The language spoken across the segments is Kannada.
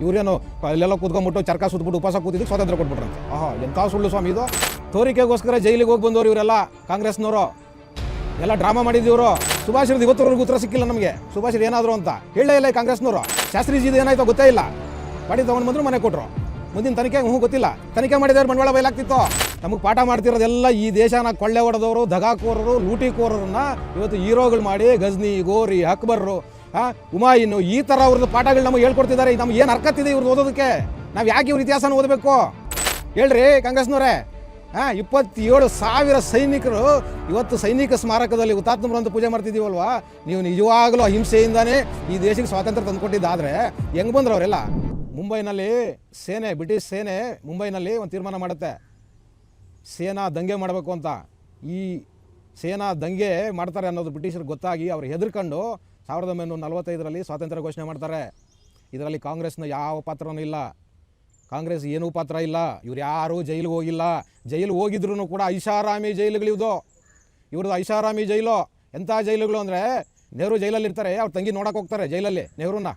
ಇವರೇನು ಅಲ್ಲೆಲ್ಲ ಕೂತ್ಕೊಂಡ್ಬಿಟ್ಟು ಚರ್ಕ ಸುತ್ಬಿಟ್ಟು ಉಪವಾಸ ಕೂತಿದ್ದು ಸ್ವಾತಂತ್ರ್ಯ ಕೊಟ್ಬಿಟ್ರಂತೆ. ಆಹಾ, ಎಂಥ ಸುಳ್ಳು ಸ್ವಾಮಿ ಇದು. ತೋರಿಕೆಗೋಸ್ಕರ ಜೈಲಿಗೆ ಹೋಗಿ ಬಂದವರು ಇವರೆಲ್ಲ, ಕಾಂಗ್ರೆಸ್ನವರು. ಎಲ್ಲ ಡ್ರಾಮಾ ಮಾಡಿದ್ದೀವರು. ಸುಭಾಷ್ರದ್ದು ಇವತ್ತರವರೆಗೂ ಉತ್ತರ ಸಿಕ್ಕಿಲ್ಲ ನಮಗೆ. ಸುಭಾಷ್ರ ಏನಾದರೂ ಅಂತ. ಹೇಳೇ ಇಲ್ಲ ಕಾಂಗ್ರೆಸ್ನವರು. ಶಾಸ್ತ್ರೀಜಿದು ಏನಾಯ್ತೋ ಗೊತ್ತೇ ಇಲ್ಲ. ಬಾಡಿ ತೊಗೊಂಡು ಬಂದರು ಮನೆ ಕೊಟ್ಟರು ಮುಂದಿನ ತನಿಖೆ, ಹ್ಞೂ ಗೊತ್ತಿಲ್ಲ. ತನಿಖೆ ಮಾಡಿದವ್ರು ಬಂಡವಾಳ ಬಯಲಾಗ್ತಿತ್ತು. ನಮಗೆ ಪಾಠ ಮಾಡ್ತಿರೋದೆಲ್ಲ ಈ ದೇಶನ ಕೊಳ್ಳೆ ಹೊಡೆದವರು, ದಗಾಕೋರರು, ಲೂಟಿಕೋರರನ್ನ ಇವತ್ತು ಹೀರೋಗಳು ಮಾಡಿ ಗಜ್ನಿ, ಗೋರಿ, ಅಕ್ಬರ್ರು ಆ, ಇನ್ನು ಈ ಥರ ಅವ್ರದ್ದು ಪಾಠಗಳು ನಮಗೆ ಹೇಳ್ಕೊಡ್ತಿದ್ದಾರೆ ನಮ್ಗೆ ಏನು ಅರ್ಕತ್ತಿದೆ ಇವ್ರದ್ದು ಓದೋದಕ್ಕೆ? ನಾವು ಯಾಕೆ ಇವ್ರ ಇತಿಹಾಸನ ಓದಬೇಕು? ಹೇಳ್ರಿ ಕಾಂಗ್ರೆಸ್ನವರೇ. ಹಾ ಇಪ್ಪತ್ತೇಳು ಸಾವಿರ ಸೈನಿಕರು ಇವತ್ತು ಸೈನಿಕ ಸ್ಮಾರಕದಲ್ಲಿ ಹುತಾತ್ಮರಂದು ಪೂಜೆ ಮಾಡ್ತಿದ್ದೀವಲ್ವಾ ನೀವು ನಿಜವಾಗಲೂ ಅಹಿಂಸೆಯಿಂದನೇ ಈ ದೇಶಕ್ಕೆ ಸ್ವಾತಂತ್ರ್ಯ ತಂದುಕೊಟ್ಟಿದ್ದಾದ್ರೆ ಹೆಂಗ್ ಬಂದ್ರು ಅವರೆಲ್ಲ ಮುಂಬೈನಲ್ಲಿ ಸೇನೆ ಬ್ರಿಟಿಷ್ ಸೇನೆ ಮುಂಬೈನಲ್ಲಿ ಒಂದು ತೀರ್ಮಾನ ಮಾಡುತ್ತೆ. ಸೇನಾ ದಂಗೆ ಮಾಡಬೇಕು ಅಂತ. ಈ ಸೇನಾ ದಂಗೆ ಮಾಡ್ತಾರೆ ಅನ್ನೋದು ಬ್ರಿಟಿಷರಿಗೆ ಗೊತ್ತಾಗಿ ಅವ್ರು ಹೆದರ್ಕೊಂಡು ಸಾವಿರದ ಒಂಬೈನೂರ ನಲವತ್ತೈದರಲ್ಲಿ ಸ್ವಾತಂತ್ರ್ಯ ಘೋಷಣೆ ಮಾಡ್ತಾರೆ. ಇದರಲ್ಲಿ ಕಾಂಗ್ರೆಸ್ನ ಯಾವ ಪಾತ್ರನೂ ಇಲ್ಲ. ಕಾಂಗ್ರೆಸ್ ಏನೂ ಪಾತ್ರ ಇಲ್ಲ. ಇವ್ರು ಯಾರೂ ಜೈಲಿಗೆ ಹೋಗಿಲ್ಲ. ಜೈಲು ಹೋಗಿದ್ರು ಕೂಡ ಐಷಾರಾಮಿ ಜೈಲುಗಳಿವ್ದು ಇವ್ರದ್ದು ಐಷಾರಾಮಿ ಜೈಲು. ಎಂಥ ಜೈಲುಗಳು ಅಂದರೆ ನೆಹರು ಜೈಲಲ್ಲಿರ್ತಾರೆ. ಅವ್ರ ತಂಗಿ ನೋಡೋಕೆ ಹೋಗ್ತಾರೆ ಜೈಲಲ್ಲಿ ನೆಹರುನ.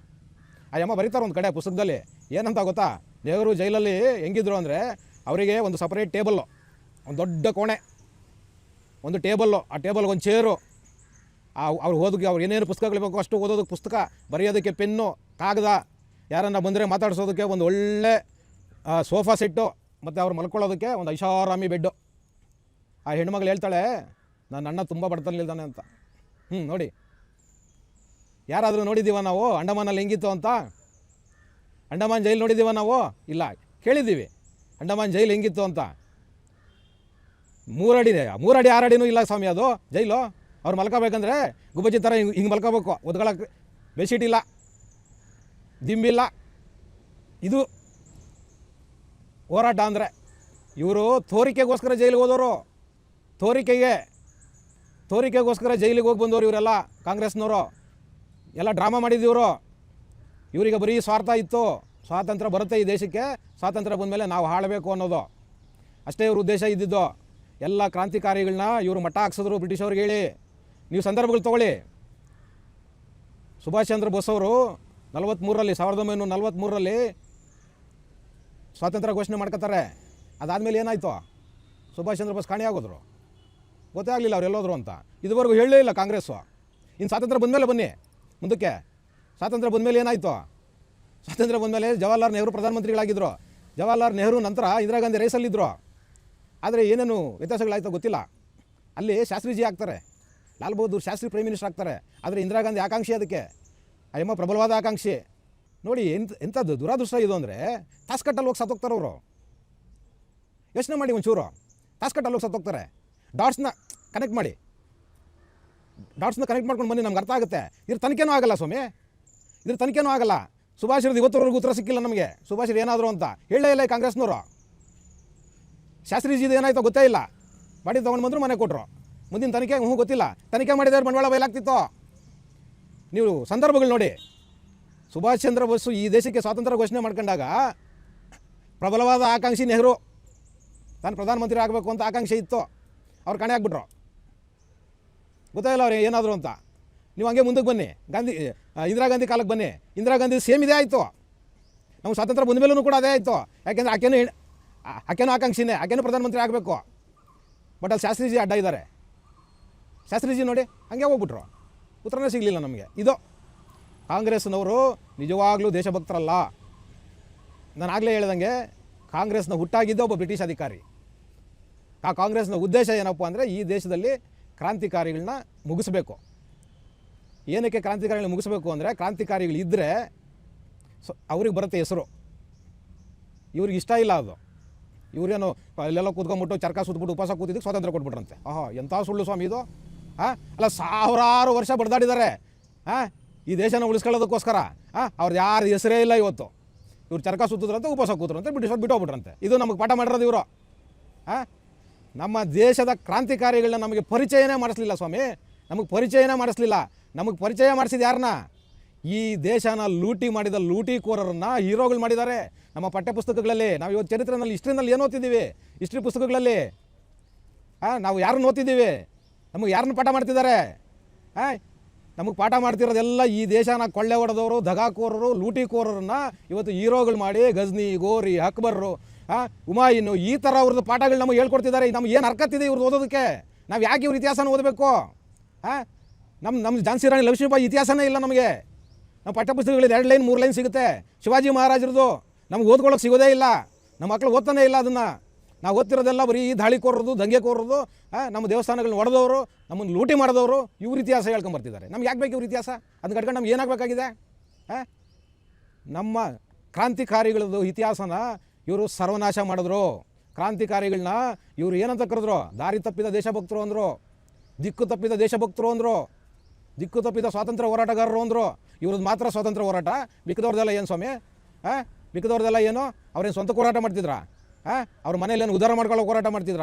ಆ ಯಮ್ಮ ಬರೀತಾರೆ ಒಂದು ಕಡೆ ಪುಸ್ತಕದಲ್ಲಿ. ಏನಂತ ಗೊತ್ತಾ? ನೆಹರು ಜೈಲಲ್ಲಿ ಹೆಂಗಿದ್ರು ಅಂದರೆ ಅವರಿಗೆ ಒಂದು ಸಪ್ರೇಟ್ ಟೇಬಲ್ಲು ಒಂದು ದೊಡ್ಡ ಕೋಣೆ. ಒಂದು ಟೇಬಲ್ಲು ಆ ಟೇಬಲ್ಗೆ ಒಂದು ಚೇರು ಅವ್ರು ಓದಕ್ಕೆ ಅವ್ರು ಏನೇನು ಪುಸ್ತಕಗಳು ಬೇಕು ಅಷ್ಟು ಓದೋದಕ್ಕೆ ಪುಸ್ತಕ, ಬರೆಯೋದಕ್ಕೆ ಪೆನ್ನು, ಕಾಗದ, ಯಾರನ್ನ ಬಂದರೆ ಮಾತಾಡಿಸೋದಕ್ಕೆ ಒಂದು ಒಳ್ಳೆ ಸೋಫಾ ಸೆಟ್ಟು, ಮತ್ತು ಅವ್ರು ಮಲ್ಕೊಳ್ಳೋದಕ್ಕೆ ಒಂದು ಐಷಾರಾಮಿ ಬೆಡ್ಡು. ಆ ಹೆಣ್ಮಗಳು ಹೇಳ್ತಾಳೆ, ನನ್ನ ಅಣ್ಣ ತುಂಬ ಬಡತನಲ್ಲಿದ್ದಾನೆ ಅಂತ. ಹ್ಞೂ ನೋಡಿ. ಯಾರಾದರೂ ನೋಡಿದ್ದೀವ ನಾವು? ಅಂಡಮಾನಲ್ಲಿ ಹೆಂಗಿತ್ತು ಅಂತ? ಅಂಡಮಾನ್ ಜೈಲು ನೋಡಿದ್ದೀವ ನಾವು? ಇಲ್ಲ, ಕೇಳಿದ್ದೀವಿ. ಅಂಡಮಾನ್ ಜೈಲು ಹೆಂಗಿತ್ತು ಅಂತ? ಮೂರಡಿ ಮೂರಡಿ ಆರಡಿನೂ ಇಲ್ಲ ಸ್ವಾಮಿ ಅದು, ಜೈಲು? ಅವ್ರು ಮಲ್ಕೋಬೇಕಂದ್ರೆ ಗುಬ್ಬಚ್ಚಿ ಥರ ಹಿಂಗೆ ಹಿಂಗೆ ಮಲ್ಕೋಬೇಕು. ಒದ್ಕೊಳಕ್ಕೆ ಬೆಡ್ಶೀಟ್ ಇಲ್ಲ ದಿಂಬಿಲ್ಲ ಇದು ಹೋರಾಟ ಅಂದರೆ ಇವರು ತೋರಿಕೆಗೋಸ್ಕರ ಜೈಲಿಗೆ ಹೋದವರು. ತೋರಿಕೆಗೆ, ತೋರಿಕೆಗೋಸ್ಕರ ಜೈಲಿಗೆ ಹೋಗಿ ಬಂದವರು ಇವರೆಲ್ಲ ಕಾಂಗ್ರೆಸ್ನವರು. ಎಲ್ಲ ಡ್ರಾಮಾ ಮಾಡಿದ್ದೀವರು ಇವರಿಗೆ ಬರೀ ಸ್ವಾರ್ಥ ಇತ್ತು. ಸ್ವಾತಂತ್ರ್ಯ ಬರುತ್ತೆ ಈ ದೇಶಕ್ಕೆ. ಸ್ವಾತಂತ್ರ್ಯ ಬಂದಮೇಲೆ ನಾವು ಹಾಳಬೇಕು ಅನ್ನೋದು. ಅಷ್ಟೇ ಇವ್ರ ಉದ್ದೇಶ ಇದ್ದಿದ್ದು. ಎಲ್ಲ ಕ್ರಾಂತಿಕಾರಿಗಳನ್ನ ಇವರು ಮಟ್ಟ ಹಾಕ್ಸಿದ್ರು ಬ್ರಿಟಿಷವ್ರಿಗೆ ಹೇಳಿ. ನೀವು ಸಂದರ್ಭಗಳು ತೊಗೊಳ್ಳಿ. ಸುಭಾಷ್ ಚಂದ್ರ ಬೋಸ್ ಅವರು ನಲವತ್ತ್ಮೂರರಲ್ಲಿ ಸಾವಿರದ ಒಂಬೈನೂರ ನಲವತ್ತ್ಮೂರರಲ್ಲಿ ಸ್ವಾತಂತ್ರ್ಯ ಘೋಷಣೆ ಮಾಡ್ಕೋತಾರೆ ಅದಾದಮೇಲೆ ಏನಾಯಿತು? ಸುಭಾಷ್ ಚಂದ್ರ ಬೋಸ್ ಕಾಣಿಯಾಗೋದ್ರು ಗೊತ್ತೇ ಆಗಲಿಲ್ಲ ಅವ್ರು ಎಲ್ಲೋದ್ರು ಅಂತ. ಇದುವರೆಗೂ ಹೇಳಲೇ ಇಲ್ಲ ಕಾಂಗ್ರೆಸ್ಸು. ಇನ್ನು ಸ್ವಾತಂತ್ರ್ಯ ಬಂದಮೇಲೆ ಬನ್ನಿ. ಮುಂದಕ್ಕೆ. ಸ್ವಾತಂತ್ರ್ಯ ಬಂದಮೇಲೆ ಏನಾಯಿತು? ಸ್ವಾತಂತ್ರ್ಯ ಬಂದಮೇಲೆ ಜವಾಹರ್ಲಾಲ್ ನೆಹರು ಪ್ರಧಾನಮಂತ್ರಿಗಳಾಗಿದ್ದರು ಜವಾಹರ್ಲಾಲ್ ನೆಹರು ನಂತರ ಇಂದಿರಾ ಗಾಂಧಿ ರೈಸಲ್ಲಿದ್ದರು ಆದರೆ ಏನೇನು ವ್ಯತ್ಯಾಸಗಳಾಯ್ತೋ ಗೊತ್ತಿಲ್ಲ. ಅಲ್ಲಿ ಶಾಸ್ತ್ರೀಜಿ ಆಗ್ತಾರೆ. ಲಾಲ್ ಬಹದ್ದೂರ್ ಶಾಸ್ತ್ರಿ ಪ್ರೈಮ್ ಮಿನಿಸ್ಟರ್ ಆಗ್ತಾರೆ. ಆದರೆ ಇಂದಿರಾ ಗಾಂಧಿ ಆಕಾಂಕ್ಷಿ ಅದಕ್ಕೆ? ಅಯ್ಯಮ್ಮ, ಪ್ರಬಲವಾದ ಆಕಾಂಕ್ಷಿ. ನೋಡಿ ಎಂಥ ಎಂಥದ್ದು ದುರಾದೃಷ್ಟ ಇದು ಅಂದರೆ ತಾಸ್ಕಟ್ಟಲ್ಲಿ ಹೋಗಿ ಸತ್ತೋಗ್ತಾರೆ ಅವರು. ಯೋಚನೆ ಮಾಡಿ ಒಂಚೂರು. ತಾಸ್ಕಟ್ಟಲ್ಲಿ ಹೋಗಿ ಸತ್ತೋಗ್ತಾರೆ. ಡಾಟ್ಸ್ನ ಕನೆಕ್ಟ್ ಮಾಡಿ. ಡಾಟ್ಸ್ನ ಕನೆಕ್ಟ್ ಮಾಡ್ಕೊಂಡು ಬನ್ನಿ, ನಮ್ಗೆ ಅರ್ಥ ಆಗುತ್ತೆ. ಇದ್ರ ತನಿಖೆನೂ ಆಗಲ್ಲ ಸ್ವಾಮಿ. ಇದ್ರ ತನಿಖೆನೂ ಆಗಲ್ಲ. ಸುಭಾಷಿರದ ಇವತ್ತರವರೆಗೂ ಉತ್ತರ ಸಿಕ್ಕಿಲ್ಲ ನಮಗೆ. ಸುಭಾಷಿರ್ ಏನಾದರೂ ಅಂತ. ಹೇಳಲೇ ಇಲ್ಲ ಕಾಂಗ್ರೆಸ್ನವರು. ಶಾಸ್ತ್ರೀಜಿದು ಏನಾಯ್ತೋ ಗೊತ್ತೇ ಇಲ್ಲ. ಬಾಡಿ ತೊಗೊಂಡು ಬಂದರು ಮನೆ ಕೊಟ್ಟರು ಮುಂದಿನ ತನಿಖೆ ಹ್ಞೂ ಗೊತ್ತಿಲ್ಲ. ತನಿಖೆ ಮಾಡಿದವ್ರು ಬಂಡವಾಳ ಬಯಲಾಗ್ತಿತ್ತು? ನೀವು ಸಂದರ್ಭಗಳು ನೋಡಿ. ಸುಭಾಷ್ ಚಂದ್ರ ಬೋಸ್ ಈ ದೇಶಕ್ಕೆ ಸ್ವಾತಂತ್ರ್ಯ ಘೋಷಣೆ ಮಾಡ್ಕೊಂಡಾಗ ಪ್ರಬಲವಾದ ಆಕಾಂಕ್ಷಿ ನೆಹರು ತಾನು ಪ್ರಧಾನಮಂತ್ರಿ ಆಗಬೇಕು ಅಂತ ಆಕಾಂಕ್ಷೆ ಇತ್ತು. ಅವ್ರು ಕಾಣೆ ಆಗ್ಬಿಟ್ರು. ಗೊತ್ತಾಗಿಲ್ಲ ಅವ್ರು, ಏನಾದರೂ ಅಂತ? ನೀವು ಹಂಗೆ ಮುಂದಕ್ಕೆ ಬನ್ನಿ. ಗಾಂಧಿ ಇಂದಿರಾ ಗಾಂಧಿ ಕಾಲಕ್ಕೆ ಬನ್ನಿ. ಇಂದಿರಾ ಗಾಂಧಿ ಸೇಮ್ ಇದೇ ಆಯಿತು. ನಮ್ಗೆ ಸ್ವಾತಂತ್ರ್ಯ ಬಂದ ಮೇಲೂ ಕೂಡ ಅದೇ ಆಯಿತು. ಯಾಕೆಂದರೆ ಆಕೆನೂ ಆಕೆನೂ ಆಕಾಂಕ್ಷಿನೇ, ಆಕೆನೂ ಪ್ರಧಾನಮಂತ್ರಿ ಆಗಬೇಕು. ಬಟ್ ಅಲ್ಲಿ ಶಾಸ್ತ್ರೀಜಿ ಅಡ್ಡ ಇದ್ದಾರೆ. ಶಾಸ್ತ್ರೀಜಿ ನೋಡಿ, ಹಂಗೆ ಹೋಗ್ಬಿಟ್ರು. ಉತ್ತರನೇ ಸಿಗಲಿಲ್ಲ ನಮಗೆ. ಇದು ಕಾಂಗ್ರೆಸ್ನವರು ನಿಜವಾಗ್ಲೂ ದೇಶಭಕ್ತರಲ್ಲ. ನಾನು ಆಗಲೇ ಹೇಳ್ದಂಗೆ, ಕಾಂಗ್ರೆಸ್ನ ಹುಟ್ಟಾಗಿದ್ದ ಒಬ್ಬ ಬ್ರಿಟಿಷ್ ಅಧಿಕಾರಿ. ಆ ಕಾಂಗ್ರೆಸ್ನ ಉದ್ದೇಶ ಏನಪ್ಪ ಅಂದರೆ, ಈ ದೇಶದಲ್ಲಿ ಕ್ರಾಂತಿಕಾರಿಗಳನ್ನ ಮುಗಿಸ್ಬೇಕು. ಏನಕ್ಕೆ ಕ್ರಾಂತಿಕಾರಿಗಳನ್ನ ಮುಗಿಸ್ಬೇಕು ಅಂದರೆ ಕ್ರಾಂತಿಕಾರಿಗಳಿದ್ದರೆ ಸೊ ಅವ್ರಿಗೆ ಬರುತ್ತೆ ಹೆಸರು. ಇವ್ರಿಗೆ ಇಷ್ಟ ಇಲ್ಲ ಅದು. ಇವ್ರೇನು, ಅಲ್ಲೆಲ್ಲ ಕೂತ್ಕೊಂಡ್ಬಿಟ್ಟು ಚರ್ಕ ಸುತ್ಬಿಟ್ಟು ಉಪವಾಸ ಕೂತಿದ್ದಕ್ಕೆ ಸ್ವಾತಂತ್ರ್ಯ ಕೊಟ್ಬಿಟ್ರಂತೆ. ಆಹಾ, ಎಂಥ ಸುಳ್ಳು ಸ್ವಾಮಿ ಇದು. ಹಾಂ ಅಲ್ಲ, ಸಾವಿರಾರು ವರ್ಷ ಬಡ್ದಾಡಿದ್ದಾರೆ. ಹಾಂ ಈ ದೇಶನ ಉಳಿಸ್ಕೊಳ್ಳೋದಕ್ಕೋಸ್ಕರ ಹಾಂ ಅವ್ರದ್ದು ಯಾರು ಹೆಸರೇ ಇಲ್ಲ ಇವತ್ತು. ಇವ್ರು ಚರ್ಕ ಸುತ್ತಿದ್ರಂತೆ, ಉಪವಾಸ ಕೂತ್ರಂತೆ, ಬಿಟ್ಟು ಬಿಟ್ಟೋಗ್ಬಿಟ್ರಂತೆ ಇದು ನಮಗೆ ಪಾಠ ಮಾಡಿರೋದು ಇವರು. ಹಾಂ ನಮ್ಮ ದೇಶದ ಕ್ರಾಂತಿಕಾರಿಗಳನ್ನ ನಮಗೆ ಪರಿಚಯನೇ ಮಾಡಿಸ್ಲಿಲ್ಲ ಸ್ವಾಮಿ. ನಮಗೆ ಪರಿಚಯನೇ ಮಾಡಿಸ್ಲಿಲ್ಲ. ನಮಗೆ ಪರಿಚಯ ಮಾಡಿಸಿದ ಯಾರನ್ನ ಈ ದೇಶನ ಲೂಟಿ ಮಾಡಿದ ಲೂಟಿಕೋರರನ್ನ ಹೀರೋಗಳು ಮಾಡಿದ್ದಾರೆ. ನಮ್ಮ ಪಠ್ಯಪುಸ್ತಕಗಳಲ್ಲಿ, ನಾವು ಇವತ್ತು ಚರಿತ್ರೆನಲ್ಲಿ, ಹಿಸ್ಟ್ರಿನಲ್ಲಿ ಏನು ಓದ್ತಿದ್ದೀವಿ? ಹಿಸ್ಟ್ರಿ ಪುಸ್ತಕಗಳಲ್ಲಿ ಹಾಂ ನಾವು ಯಾರನ್ನ ಓದ್ತಿದ್ದೀವಿ? ನಮಗೆ ಯಾರನ್ನ ಪಾಠ ಮಾಡ್ತಿದ್ದಾರೆ? ಹಾಂ, ನಮಗೆ ಪಾಠ ಮಾಡ್ತಿರೋದೆಲ್ಲ ಈ ದೇಶನ ಕೊಳ್ಳೆ ಹೊಡೆದವರು ದಗಾಕೋರರು ಲೂಟಿಕೋರರನ್ನ ಇವತ್ತು ಹೀರೋಗಳು ಮಾಡಿ ಗಜ್ನಿ, ಗೋರಿ, ಅಕ್ಬರ್ರು, ಹಾಂ ಹುಮಾಯಿನು ಈ ಥರ ಅವ್ರದ್ದು ಪಾಠಗಳು ನಮಗೆ ಹೇಳ್ಕೊಡ್ತಿದ್ದಾರೆ. ನಮ್ಗೆ ಏನು ಅರ್ಕತ್ತಿದೆ ಇವ್ರದ್ದು ಓದೋದಕ್ಕೆ? ನಾವು ಯಾಕೆ ಇವ್ರ ಇತಿಹಾಸನ ಓದಬೇಕು? ಹಾಂ ನಮ್ಮ ನಮ್ಮ ಝಾನ್ಸಿ ರಾಣಿ ಲಕ್ಷ್ಮೀಬಾಯಿ ಇತಿಹಾಸನೇ ಇಲ್ಲ ನಮಗೆ. ನಮ್ಮ ಪಠ್ಯಪುಸ್ತಕಗಳಿದೆ ಎರಡು ಲೈನ್, ಮೂರು ಲೈನ್ ಸಿಗುತ್ತೆ. ಶಿವಾಜಿ ಮಹಾರಾಜರದು ನಮ್ಗೆ ಓದ್ಕೊಳ್ಳೋಕೆ ಸಿಗೋದೇ ಇಲ್ಲ. ನಮ್ಮ ಮಕ್ಕಳು ಓದ್ತಾನೇ ಇಲ್ಲ ಅದನ್ನು. ನಾವು ಗೊತ್ತಿರೋದೆಲ್ಲ ಬರೀ ಈ ದಾಳಿಕೋರದು ದಂಗೆಕೋರದು ನಮ್ಮ ದೇವಸ್ಥಾನಗಳನ್ನ ಒಡೆದವರು, ನಮ್ಮನ್ನು ಲೂಟಿ ಮಾಡಿದವರು ಇವ್ರ ಇತಿಹಾಸ ಹೇಳ್ಕೊಂಬರ್ತಿದ್ದಾರೆ ನಮ್ಗೆ ಯಾಕೆ ಬೇಕು ಇವ್ರ ಇತಿಹಾಸ? ಅದನ್ನ ಕಟ್ಕೊಂಡು ನಮ್ಗೆ ಏನಾಗಬೇಕಾಗಿದೆ ನಮ್ಮ ಕ್ರಾಂತಿಕಾರಿಗಳದ್ದು ಇತಿಹಾಸನ ಇವರು ಸರ್ವನಾಶ ಮಾಡಿದ್ರು. ಕ್ರಾಂತಿಕಾರಿಗಳನ್ನ ಇವರು ಏನಂತ ಕರೆದ್ರು? ದಾರಿ ತಪ್ಪಿದ ದೇಶಭಕ್ತರು ಅಂದರು. ದಿಕ್ಕು ತಪ್ಪಿದ ದೇಶಭಕ್ತರು ಅಂದರು. ದಿಕ್ಕು ತಪ್ಪಿದ ಸ್ವಾತಂತ್ರ್ಯ ಹೋರಾಟಗಾರರು ಅಂದರು. ಇವ್ರದ್ದು ಮಾತ್ರ ಸ್ವಾತಂತ್ರ್ಯ ಹೋರಾಟ. ಮಿಕ್ಕದವ್ರದ್ದೆಲ್ಲ ಏನು ಸ್ವಾಮಿ? ಹಾಂ ಮಿಕ್ಕದವ್ರದ್ದೆಲ್ಲ ಏನು? ಅವ್ರೇನು ಸ್ವಂತ ಹೋರಾಟ ಮಾಡ್ತಿದ್ರಾ? ಹಾಂ? ಅವ್ರ ಮನೇಲಿ ಏನು ಉದ್ಧಾರ ಮಾಡ್ಕೊಳ್ಳೋ ಹೋರಾಟ ಮಾಡ್ತಿದ್ರ?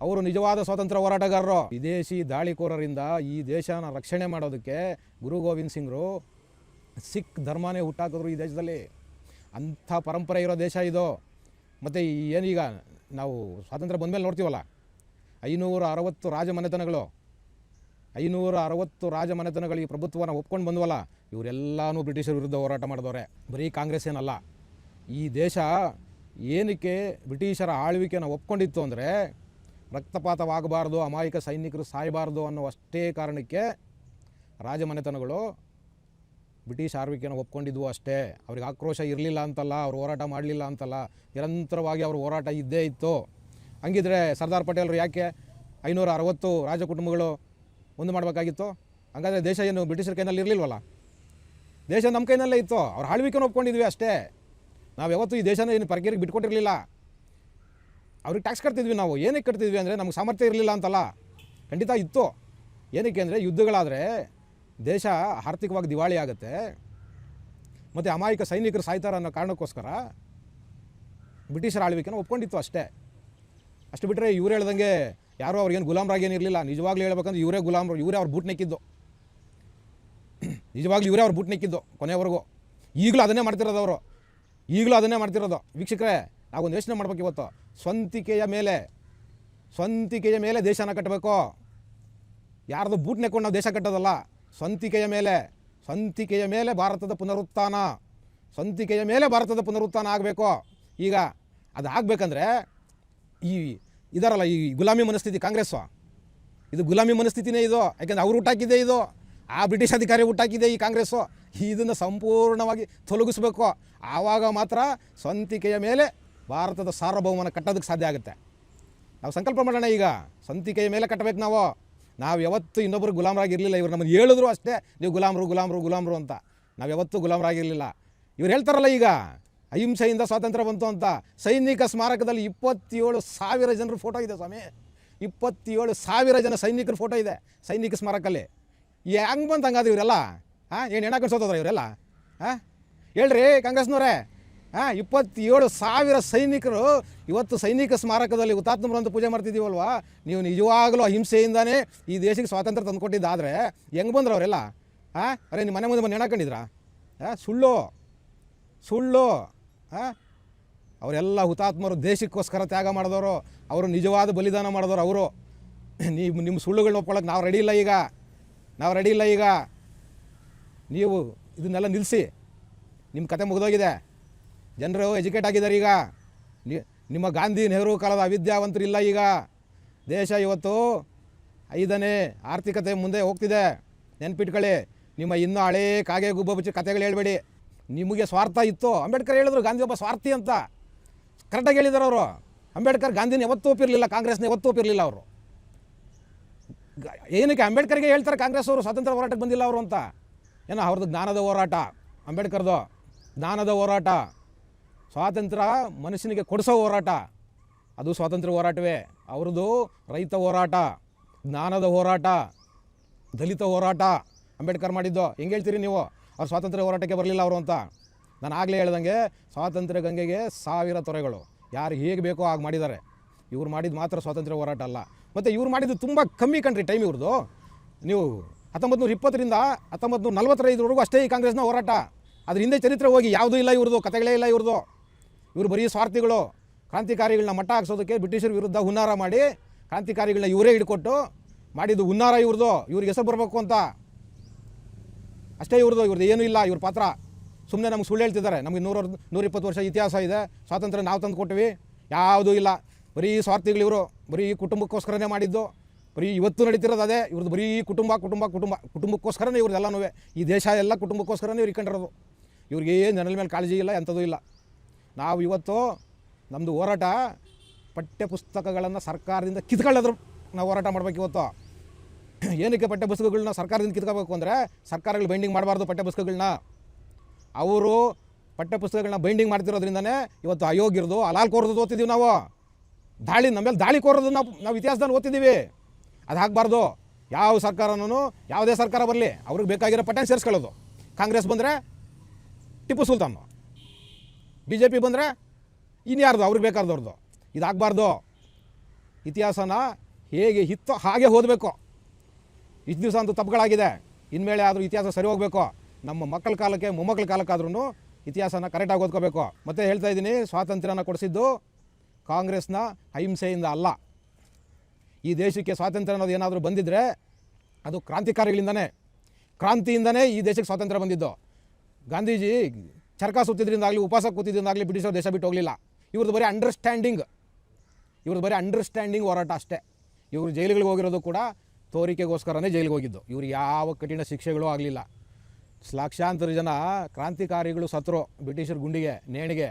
ಅವರು ನಿಜವಾದ ಸ್ವಾತಂತ್ರ್ಯ ಹೋರಾಟಗಾರರು. ವಿದೇಶಿ ದಾಳಿಕೋರರಿಂದ ಈ ದೇಶನ ರಕ್ಷಣೆ ಮಾಡೋದಕ್ಕೆ ಗುರು ಗೋವಿಂದ್ ಸಿಂಗ್ರು ಸಿಖ್ ಧರ್ಮನೇ ಹುಟ್ಟಾಕಿದ್ರು ಈ ದೇಶದಲ್ಲಿ. ಅಂಥ ಪರಂಪರೆ ಇರೋ ದೇಶ ಇದು. ಮತ್ತು ಏನೀಗ ನಾವು ಸ್ವಾತಂತ್ರ್ಯ ಬಂದಮೇಲೆ ನೋಡ್ತೀವಲ್ಲ? ಐನೂರ ಅರವತ್ತು ರಾಜಮನೆತನಗಳು. ಐನೂರ ಅರವತ್ತು ರಾಜಮನೆತನಗಳು ಈ ಪ್ರಭುತ್ವನ ಒಪ್ಕೊಂಡು ಬಂದವಲ್ಲ? ಇವರೆಲ್ಲನೂ ಬ್ರಿಟಿಷರ ವಿರುದ್ಧ ಹೋರಾಟ ಮಾಡಿದವ್ರೆ. ಬರೀ ಕಾಂಗ್ರೆಸ್ ಏನಲ್ಲ. ಈ ದೇಶ ಏನಕ್ಕೆ ಬ್ರಿಟಿಷರ ಆಳ್ವಿಕೆನ ಒಪ್ಕೊಂಡಿತ್ತು ಅಂದರೆ ರಕ್ತಪಾತವಾಗಬಾರ್ದು, ಅಮಾಯಕ ಸೈನಿಕರು ಸಾಯಬಾರ್ದು ಅನ್ನೋ ಅಷ್ಟೇ ಕಾರಣಕ್ಕೆ ರಾಜಮನೆತನಗಳು ಬ್ರಿಟಿಷ್ ಆಳ್ವಿಕೆನ ಒಪ್ಕೊಂಡಿದ್ವು ಅಷ್ಟೇ. ಅವ್ರಿಗೆ ಆಕ್ರೋಶ ಇರಲಿಲ್ಲ ಅಂತಲ್ಲ, ಅವ್ರು ಹೋರಾಟ ಮಾಡಲಿಲ್ಲ ಅಂತಲ್ಲ, ನಿರಂತರವಾಗಿ ಅವ್ರ ಹೋರಾಟ ಇದ್ದೇ ಇತ್ತು. ಹಂಗಿದ್ರೆ ಸರ್ದಾರ್ ಪಟೇಲ್ರು ಯಾಕೆ ಐನೂರ ಅರವತ್ತು ರಾಜ ಕುಟುಂಬಗಳು ಒಂದು ಮಾಡಬೇಕಾಗಿತ್ತು? ಹಂಗಾದ್ರೆ ದೇಶ ಏನು ಬ್ರಿಟಿಷರ ಕೈನಲ್ಲಿ ಇರಲಿಲ್ವಲ್ಲ? ದೇಶ ನಮ್ಮ ಕೈನಲ್ಲೇ ಇತ್ತು. ಅವ್ರ ಆಳ್ವಿಕೆನ ಒಪ್ಕೊಂಡಿದ್ವಿ ಅಷ್ಟೇ. ನಾವು ಯಾವತ್ತೂ ಈ ದೇಶನ ಏನು ಪರಕೀರಿಗೆ ಬಿಟ್ಕೊಟ್ಟಿರಲಿಲ್ಲ. ಅವ್ರಿಗೆ ಟ್ಯಾಕ್ಸ್ ಕಟ್ತಿದ್ವಿ ನಾವು. ಏನಕ್ಕೆ ಕಟ್ತಿದ್ವಿ ಅಂದರೆ ನಮ್ಗೆ ಸಾಮರ್ಥ್ಯ ಇರಲಿಲ್ಲ ಅಂತಲ್ಲ. ಖಂಡಿತ ಇತ್ತು. ಏನಕ್ಕೆ ಅಂದರೆ ಯುದ್ಧಗಳಾದರೆ ದೇಶ ಆರ್ಥಿಕವಾಗಿ ದಿವಾಳಿ ಆಗುತ್ತೆ. ಮತ್ತು ಅಮಾಯಕ ಸೈನಿಕರು ಸಾಯ್ತಾರೆ ಅನ್ನೋ ಕಾರಣಕ್ಕೋಸ್ಕರ ಬ್ರಿಟಿಷರ ಆಳ್ವಿಕೆನ ಒಪ್ಕೊಂಡಿತ್ತು ಅಷ್ಟೇ. ಅಷ್ಟು ಬಿಟ್ಟರೆ ಇವ್ರು ಹೇಳ್ದಂಗೆ ಯಾರೂ ಅವ್ರಿಗೇನು ಗುಲಾಮ್ರಾಗಿ ಏನಿರಲಿಲ್ಲ ನಿಜವಾಗ್ಲೂ ಹೇಳ್ಬೇಕಂದ್ರೆ ಇವರೇ ಗುಲಾಮ್ರು, ಇವರೇ ಅವ್ರು ಬೂಟ್ ನೆಕ್ಕಿದ್ದು ನಿಜವಾಗ್ಲೂ ಇವರೇ ಅವ್ರು ಬೂಟ್ ನೆಕ್ಕಿದ್ದು ಕೊನೆವರೆಗೂ. ಈಗಲೂ ಅದನ್ನೇ ಮಾಡ್ತಿರೋದು ಅವರು. ಈಗಲೂ ಅದನ್ನೇ ಮಾಡ್ತಿರೋದು. ವೀಕ್ಷಕರೇ ನಾವೊಂದು ಯೋಚನೆ ಮಾಡ್ಬೇಕು ಇವತ್ತು. ಸ್ವಂತಿಕೆಯ ಮೇಲೆ ಸ್ವಂತಿಕೆಯ ಮೇಲೆ ದೇಶನ ಕಟ್ಟಬೇಕು. ಯಾರ್ದು ಬೂಟ್ ನೆಕ್ಕೊಂಡು ನಾವು ದೇಶ ಕಟ್ಟೋದಲ್ಲ, ಸ್ವಂತಿಕೆಯ ಮೇಲೆ ಸ್ವಂತಿಕೆಯ ಮೇಲೆ ಭಾರತದ ಪುನರುತ್ಥಾನ, ಸ್ವಂತಿಕೆಯ ಮೇಲೆ ಭಾರತದ ಪುನರುತ್ಥಾನ ಆಗಬೇಕು. ಈಗ ಅದು ಆಗಬೇಕಂದ್ರೆ ಈ ಇದರಲ್ಲ ಈ ಗುಲಾಮಿ ಮನಸ್ಥಿತಿ ಕಾಂಗ್ರೆಸ್ಸು. ಇದು ಗುಲಾಮಿ ಮನಸ್ಥಿತಿನೇ ಇದು, ಯಾಕೆಂದರೆ ಅವ್ರು ಹಾಕಿದ್ದೇ ಇದು. ಆ ಬ್ರಿಟಿಷ್ ಅಧಿಕಾರಿ ಹುಟ್ಟಾಕಿದೆ ಈ ಕಾಂಗ್ರೆಸ್ಸು. ಇದನ್ನು ಸಂಪೂರ್ಣವಾಗಿ ತೊಲಗಿಸ್ಬೇಕು. ಆವಾಗ ಮಾತ್ರ ಸ್ವಂತಿಕೆಯ ಮೇಲೆ ಭಾರತದ ಸಾರ್ವಭೌಮನ ಕಟ್ಟೋದಕ್ಕೆ ಸಾಧ್ಯ ಆಗುತ್ತೆ. ನಾವು ಸಂಕಲ್ಪ ಮಾಡೋಣ ಈಗ. ಸ್ವಂತಿಕೆಯ ಮೇಲೆ ಕಟ್ಟಬೇಕು ನಾವು. ನಾವು ಯಾವತ್ತೂ ಇನ್ನೊಬ್ಬರು ಗುಲಾಮರಾಗಿರಲಿಲ್ಲ. ಇವ್ರು ನಮಗೆ ಹೇಳಿದ್ರು ಅಷ್ಟೇ, ನೀವು ಗುಲಾಮರು ಗುಲಾಮರು ಗುಲಾಮರು ಅಂತ. ನಾವು ಯಾವತ್ತೂ ಗುಲಾಮರಾಗಿರಲಿಲ್ಲ. ಇವ್ರು ಹೇಳ್ತಾರಲ್ಲ ಈಗ, ಅಹಿಂಸೆಯಿಂದ ಸ್ವಾತಂತ್ರ್ಯ ಬಂತು ಅಂತ. ಸೈನಿಕ ಸ್ಮಾರಕದಲ್ಲಿ ಇಪ್ಪತ್ತೇಳು ಸಾವಿರ ಜನರ ಫೋಟೋ ಇದೆ ಸ್ವಾಮಿ. ಇಪ್ಪತ್ತೇಳು ಸಾವಿರ ಜನ ಸೈನಿಕರ ಫೋಟೋ ಇದೆ ಸೈನಿಕ ಸ್ಮಾರಕಲ್ಲಿ ಹೆಂಗೆ ಬಂತು ಹಂಗಾದ್ರೆ ಇವರೆಲ್ಲ? ಹಾಂ, ಏನು ಹೆಣ ಕಳ್ಸೋದ್ರ ಇವರೆಲ್ಲ? ಹಾಂ? ಹೇಳ್ರಿ ಕಾಂಗ್ರೆಸ್ನವರೇ. ಹಾಂ, ಇಪ್ಪತ್ತೇಳು ಸಾವಿರ ಸೈನಿಕರು ಇವತ್ತು ಸೈನಿಕ ಸ್ಮಾರಕದಲ್ಲಿ ಹುತಾತ್ಮರಂದು ಪೂಜೆ ಮಾಡ್ತಿದ್ದೀವಲ್ವಾ? ನೀವು ನಿಜವಾಗಲೂ ಅಹಿಂಸೆಯಿಂದನೇ ಈ ದೇಶಕ್ಕೆ ಸ್ವಾತಂತ್ರ್ಯ ತಂದುಕೊಟ್ಟಿದ್ದಾದರೆ ಹೆಂಗೆ ಬಂದ್ರು ಅವರೆಲ್ಲ? ಹಾಂ, ಅರೆ, ನಿಮ್ಮ ಮನೆ ಮುಂದೆ ಬಂದು ಹೆಣ್ಣಾಕೊಂಡಿದ್ರಾ ಹಾಂ, ಸುಳ್ಳು. ಸುಳ್ಳು. ಹಾಂ? ಅವರೆಲ್ಲ ಹುತಾತ್ಮರು ದೇಶಕ್ಕೋಸ್ಕರ ತ್ಯಾಗ ಮಾಡಿದವರು, ಅವರು ನಿಜವಾದ ಬಲಿದಾನ ಮಾಡಿದವರು, ಅವರು. ನೀವು ನಿಮ್ಮ ಸುಳ್ಳುಗಳನ್ನ ಒಪ್ಕೊಳ್ಳೋಕೆ ನಾವು ರೆಡಿ ಇಲ್ಲ ಈಗ. ನಾವು ರೆಡಿ ಇಲ್ಲ ಈಗ. ನೀವು ಇದನ್ನೆಲ್ಲ ನಿಲ್ಲಿಸಿ ನಿಮ್ಮ ಕತೆ ಮುಗಿದೋಗಿದೆ. ಜನರು ಎಜುಕೇಟ್ ಆಗಿದ್ದಾರೆ ಈಗ. ನಿಮ್ಮ ಗಾಂಧಿ ನೆಹರು ಕಾಲದ ಅವಿದ್ಯಾವಂತರು ಇಲ್ಲ ಈಗ. ದೇಶ ಇವತ್ತು ಐದನೇ ಆರ್ಥಿಕತೆ ಮುಂದೆ ಹೋಗ್ತಿದೆ. ನೆನ್ಪಿಟ್ಕೊಳ್ಳಿ. ನಿಮ್ಮ ಇನ್ನೂ ಹಳೇ ಕಾಗೆ ಗುಬ್ಬ ಬಚ್ಚಿ ಕತೆಗಳು ಹೇಳಬೇಡಿ. ನಿಮಗೆ ಸ್ವಾರ್ಥ ಇತ್ತು? ಅಂಬೇಡ್ಕರ್ ಹೇಳಿದ್ರು ಗಾಂಧಿ ಒಬ್ಬ ಸ್ವಾರ್ಥಿ ಅಂತ. ಕರೆಕ್ಟಾಗಿ ಹೇಳಿದ್ದಾರೆ ಅವರು. ಅಂಬೇಡ್ಕರ್ ಗಾಂಧಿನ ಯಾವತ್ತೂ ಒಪ್ಪಿರಲಿಲ್ಲ, ಕಾಂಗ್ರೆಸ್ನ ಯಾವತ್ತೂ ಒಪ್ಪಿರಲಿಲ್ಲ ಅವರು. ಏನಕ್ಕೆ ಅಂಬೇಡ್ಕರ್ಗೆ ಹೇಳ್ತಾರೆ ಕಾಂಗ್ರೆಸ್ ಅವರು? ಸ್ವಾತಂತ್ರ್ಯ ಹೋರಾಟಕ್ಕೆ ಬಂದಿಲ್ಲ ಅವರು ಅಂತ. ಏನೋ, ಅವ್ರದ್ದು ಜ್ಞಾನದ ಹೋರಾಟ. ಅಂಬೇಡ್ಕರ್ದು ಜ್ಞಾನದ ಹೋರಾಟ. ಸ್ವಾತಂತ್ರ್ಯ ಮನುಷ್ಯನಿಗೆ ಕೊಡಿಸೋ ಹೋರಾಟ. ಅದು ಸ್ವಾತಂತ್ರ್ಯ ಹೋರಾಟವೇ. ಅವ್ರದ್ದು ರೈತ ಹೋರಾಟ, ಜ್ಞಾನದ ಹೋರಾಟ, ದಲಿತ ಹೋರಾಟ ಅಂಬೇಡ್ಕರ್ ಮಾಡಿದ್ದು. ಹೆಂಗೆ ಹೇಳ್ತೀರಿ ನೀವು? ಅವ್ರು ಸ್ವಾತಂತ್ರ್ಯ ಹೋರಾಟಕ್ಕೆ ಬರಲಿಲ್ಲ ಅವರು ಅಂತ. ನಾನು ಆಗಲೇ ಹೇಳ್ದಂಗೆ ಸ್ವಾತಂತ್ರ್ಯ ಗಂಗೆಗೆ ಸಾವಿರ ತೊರೆಗಳು. ಯಾರು ಹೇಗೆ ಬೇಕೋ ಹಾಗೆ ಮಾಡಿದ್ದಾರೆ. ಇವ್ರು ಮಾಡಿದ್ದು ಮಾತ್ರ ಸ್ವಾತಂತ್ರ್ಯ ಹೋರಾಟ ಅಲ್ಲ. ಮತ್ತು ಇವ್ರು ಮಾಡಿದ್ದು ತುಂಬ ಕಮ್ಮಿ ಕಣ್ರಿ ಟೈಮ್ ಇವ್ರದ್ದು ನೀವು ಹತ್ತೊಂಬತ್ತು ನೂರ ಇಪ್ಪತ್ತರಿಂದ ಹತ್ತೊಂಬತ್ತು ನೂರ ನಲ್ವತ್ತೈದರವರೆಗೂ ಅಷ್ಟೇ ಈ ಕಾಂಗ್ರೆಸ್ನ ಹೋರಾಟ. ಅದ್ರ ಹಿಂದೆ ಚರಿತ್ರೆ ಹೋಗಿ ಯಾವುದೂ ಇಲ್ಲ ಇವ್ರದ್ದು ಕತೆಗಳೇ ಇಲ್ಲ ಇವ್ರದ್ದು ಇವರು ಬರೀ ಸ್ವಾರ್ಥಿಗಳು ಕ್ರಾಂತಿಕಾರಿಗಳನ್ನ ಮಟ್ಟ ಹಾಕ್ಸೋದಕ್ಕೆ ಬ್ರಿಟಿಷರ ವಿರುದ್ಧ ಹುನ್ನಾರ ಮಾಡಿ ಕ್ರಾಂತಿಕಾರಿಗಳನ್ನ ಇವರೇ ಹಿಡ್ಕೊಟ್ಟು ಮಾಡಿದ್ದು ಹುನ್ನಾರ ಇವ್ರದ್ದು ಇವ್ರಿಗೆ ಹೆಸರು ಬರಬೇಕು ಅಂತ. ಅಷ್ಟೇ ಇವ್ರದ್ದು ಇವ್ರದ್ದು ಏನೂ ಇಲ್ಲ, ಇವ್ರ ಪಾತ್ರ. ಸುಮ್ಮನೆ ನಮ್ಗೆ ಸುಳ್ಳು ಹೇಳ್ತಿದ್ದಾರೆ, ನಮಗೆ ನೂರ ನೂರಿಪ್ಪತ್ತು ವರ್ಷ ಇತಿಹಾಸ ಇದೆ, ಸ್ವಾತಂತ್ರ್ಯ ನಾವು ತಂದು ಕೊಟ್ಟಿವಿ ಯಾವುದೂ ಇಲ್ಲ. ಬರೀ ಸ್ವಾರ್ಥಿಗಳು ಇವರು. ಬರೀ ಕುಟುಂಬಕ್ಕೋಸ್ಕರನೇ ಮಾಡಿದ್ದು. ಬರೀ ಇವತ್ತು ನಡೀತಿರೋದು ಅದೇ. ಇವ್ರದ್ದು ಬರೀ ಕುಟುಂಬ ಕುಟುಂಬ ಕುಟುಂಬ. ಕುಟುಂಬಕ್ಕೋಸ್ಕರನೇ ಇವ್ರದ್ದೆಲ್ಲನೂ ಈ ದೇಶ ಎಲ್ಲ ಕುಟುಂಬಕ್ಕೋಸ್ಕರನೇ ಇವ್ರು ಇಟ್ಕೊಂಡಿರೋದು ಇವ್ರಿಗೆ ಏನು ಜನರ ಮೇಲೆ ಕಾಳಜಿ ಇಲ್ಲ ಎಂಥದೂ ಇಲ್ಲ. ನಾವು ಇವತ್ತು ನಮ್ಮದು ಹೋರಾಟ ಪಠ್ಯ ಪುಸ್ತಕಗಳನ್ನು ಸರ್ಕಾರದಿಂದ ಕಿತ್ಕೊಳ್ಳೋದ್ರ ನಾವು ಹೋರಾಟ ಮಾಡಬೇಕು ಇವತ್ತು. ಏನಕ್ಕೆ ಪಠ್ಯ ಪುಸ್ತಕಗಳನ್ನ ಸರ್ಕಾರದಿಂದ ಕಿತ್ಕೋಬೇಕು ಅಂದರೆ ಸರ್ಕಾರಗಳು ಬೈಂಡಿಂಗ್ ಮಾಡಬಾರ್ದು ಪಠ್ಯ ಪುಸ್ತಕಗಳನ್ನ ಅವರು ಪಠ್ಯ ಪುಸ್ತಕಗಳನ್ನ ಬೈಂಡಿಂಗ್ ಮಾಡ್ತಿರೋದ್ರಿಂದನೇ ಇವತ್ತು ಅಯೋಗ್ಯರದು ಅಲಾಲ್ ಕೋರ್ದು ಓದ್ತಿದ್ದೀವಿ ನಾವು. ದಾಳಿ ನಮ್ಮ ಮೇಲೆ ದಾಳಿ ಕೋರೋದು ನಾವು ನಾವು ಇತಿಹಾಸದಲ್ಲಿ ಓದ್ತಿದ್ದೀವಿ. ಅದು ಆಗಬಾರ್ದು ಯಾವ ಸರ್ಕಾರನೂ ಯಾವುದೇ ಸರ್ಕಾರ ಬರಲಿ, ಅವ್ರಿಗೆ ಬೇಕಾಗಿರೋ ಪಠ್ಯ ಸೇರಿಸ್ಕೊಳ್ಳೋದು. ಕಾಂಗ್ರೆಸ್ ಬಂದರೆ Tipu Sultan B J P ಬಂದರೆ ಇನ್ಯಾರ್ದು ಅವ್ರಿಗೆ ಬೇಕಾದವ್ರದ್ದು ಇದಾಗಬಾರ್ದು ಇತಿಹಾಸನ ಹೇಗೆ ಇತ್ತೋ ಹಾಗೆ ಓದಬೇಕು. ಇಷ್ಟು ದಿವಸ ಅಂತೂ ತಪ್ಪುಗಳಾಗಿದೆ. ಇನ್ಮೇಲೆ ಆದರೂ ಇತಿಹಾಸ ಸರಿ ಹೋಗಬೇಕು. ನಮ್ಮ ಮಕ್ಕಳ ಕಾಲಕ್ಕೆ ಮೊಮ್ಮಕ್ಕಳ ಕಾಲಕ್ಕಾದ್ರೂ ಇತಿಹಾಸನ ಕರೆಕ್ಟಾಗಿ ಓದ್ಕೋಬೇಕು. ಮತ್ತೆ ಹೇಳ್ತಾ ಇದ್ದೀನಿ, ಸ್ವಾತಂತ್ರ್ಯನ ಕೊಡಿಸಿದ್ದು ಕಾಂಗ್ರೆಸ್ನ ಅಹಿಂಸೆಯಿಂದ ಅಲ್ಲ. ಈ ದೇಶಕ್ಕೆ ಸ್ವಾತಂತ್ರ್ಯ ಅನ್ನೋದು ಏನಾದರೂ ಬಂದಿದ್ದರೆ ಅದು ಕ್ರಾಂತಿಕಾರಿಗಳಿಂದನೇ, ಕ್ರಾಂತಿಯಿಂದನೇ ಈ ದೇಶಕ್ಕೆ ಸ್ವಾತಂತ್ರ್ಯ ಬಂದಿದ್ದು. ಗಾಂಧೀಜಿ ಚರ್ಕ ಸುತ್ತಿದ್ರಿಂದಾಗಲಿ, ಉಪವಾಸ ಕೂತಿದ್ರಿಂದಾಗಲಿ ಬ್ರಿಟಿಷರು ದೇಶ ಬಿಟ್ಟು ಹೋಗಲಿಲ್ಲ. ಇವ್ರದ್ದು ಬರೀ ಅಂಡರ್ಸ್ಟ್ಯಾಂಡಿಂಗ್ ಇವ್ರದ್ದು ಬರೀ ಅಂಡರ್ಸ್ಟ್ಯಾಂಡಿಂಗ್ ಹೋರಾಟ ಅಷ್ಟೇ. ಇವರು ಜೈಲುಗಳಿಗೆ ಹೋಗಿರೋದು ಕೂಡ ತೋರಿಕೆಗೋಸ್ಕರನೇ ಜೈಲಿಗೆ ಹೋಗಿದ್ದು. ಇವರು ಯಾವ ಕಠಿಣ ಶಿಕ್ಷೆಗಳೂ ಆಗಲಿಲ್ಲ. ಲಕ್ಷಾಂತರ ಜನ ಕ್ರಾಂತಿಕಾರಿಗಳು ಸತ್ರು, ಬ್ರಿಟಿಷರ ಗುಂಡಿಗೆ, ನೇಣಿಗೆ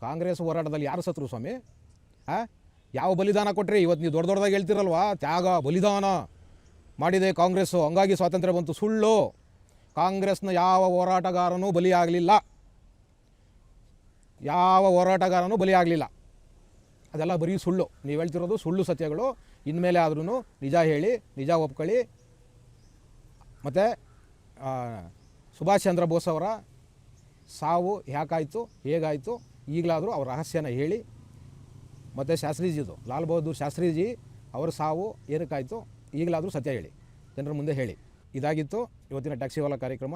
ಕಾಂಗ್ರೆಸ್ ಹೋರಾಟದಲ್ಲಿ ಯಾರು ಸತ್ರು ಸ್ವಾಮಿ? ಹಾಂ ಯಾವ ಬಲಿದಾನ ಕೊಟ್ಟರೆ ಇವತ್ತು ನೀವು ದೊಡ್ಡ ದೊಡ್ಡದಾಗಿ ಹೇಳ್ತಿರಲ್ವಾ? ತ್ಯಾಗ, ಬಲಿದಾನ ಮಾಡಿದೆ ಕಾಂಗ್ರೆಸ್ಸು ಹಂಗಾಗಿ ಸ್ವಾತಂತ್ರ್ಯ ಬಂತು. ಸುಳ್ಳು. ಕಾಂಗ್ರೆಸ್ನ ಯಾವ ಹೋರಾಟಗಾರನೂ ಬಲಿಯಾಗಲಿಲ್ಲ. ಯಾವ ಹೋರಾಟಗಾರನೂ ಬಲಿಯಾಗಲಿಲ್ಲ. ಅದೆಲ್ಲ ಬರೀ ಸುಳ್ಳು. ನೀವು ಹೇಳ್ತಿರೋದು ಸುಳ್ಳು ಸತ್ಯಗಳು. ಇನ್ಮೇಲೆ ಆದ್ರೂ ನಿಜ ಹೇಳಿ, ನಿಜ ಒಪ್ಕೊಳ್ಳಿ. ಮತ್ತು ಸುಭಾಷ್ ಚಂದ್ರ ಬೋಸ್ ಅವರ ಸಾವು ಯಾಕಾಯಿತು ಹೇಗಾಯಿತು? ಈಗಲಾದರೂ ಅವ್ರ ರಹಸ್ಯನ ಹೇಳಿ ಮತ್ತು ಶಾಸ್ತ್ರೀಜಿದು ಲಾಲ್ ಬಹದ್ದೂರ್ ಶಾಸ್ತ್ರೀಜಿ ಅವರ ಸಾವು ಏನಕ್ಕಾಯಿತು ಈಗಲಾದರೂ ಸತ್ಯ ಹೇಳಿ ಜನರ ಮುಂದೆ ಹೇಳಿ. ಇದಾಗಿತ್ತು ಇವತ್ತಿನ ಟ್ಯಾಕ್ಸಿ ವಾಲಾ ಕಾರ್ಯಕ್ರಮ.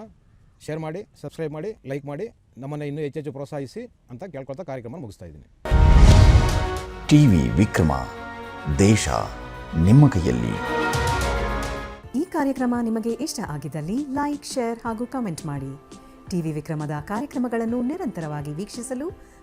ಶೇರ್ ಮಾಡಿ ಸಬ್ಸ್ಕ್ರೈಬ್ ಮಾಡಿ ಲೈಕ್ ಮಾಡಿ ನಮ್ಮನ್ನು ಇನ್ನೂ ಹೆಚ್ಚೆಚ್ಚು ಪ್ರೋತ್ಸಾಹಿಸಿ ಅಂತ ಕೇಳ್ಕೊಳ್ತಾ ಕಾರ್ಯಕ್ರಮ ಮುಗಿಸ್ತಾ ಇದ್ದೀನಿ. ಟಿವಿ ವಿಕ್ರಮ ದೇಶ ನಿಮ್ಮ ಕೈಯಲ್ಲಿ. ಈ ಕಾರ್ಯಕ್ರಮ ನಿಮಗೆ ಇಷ್ಟ ಆಗಿದ್ದಲ್ಲಿ ಲೈಕ್ ಶೇರ್ ಹಾಗೂ ಕಮೆಂಟ್ ಮಾಡಿ. ಟಿವಿ ವಿಕ್ರಮದ ಕಾರ್ಯಕ್ರಮಗಳನ್ನು ನಿರಂತರವಾಗಿ ವೀಕ್ಷಿಸಲು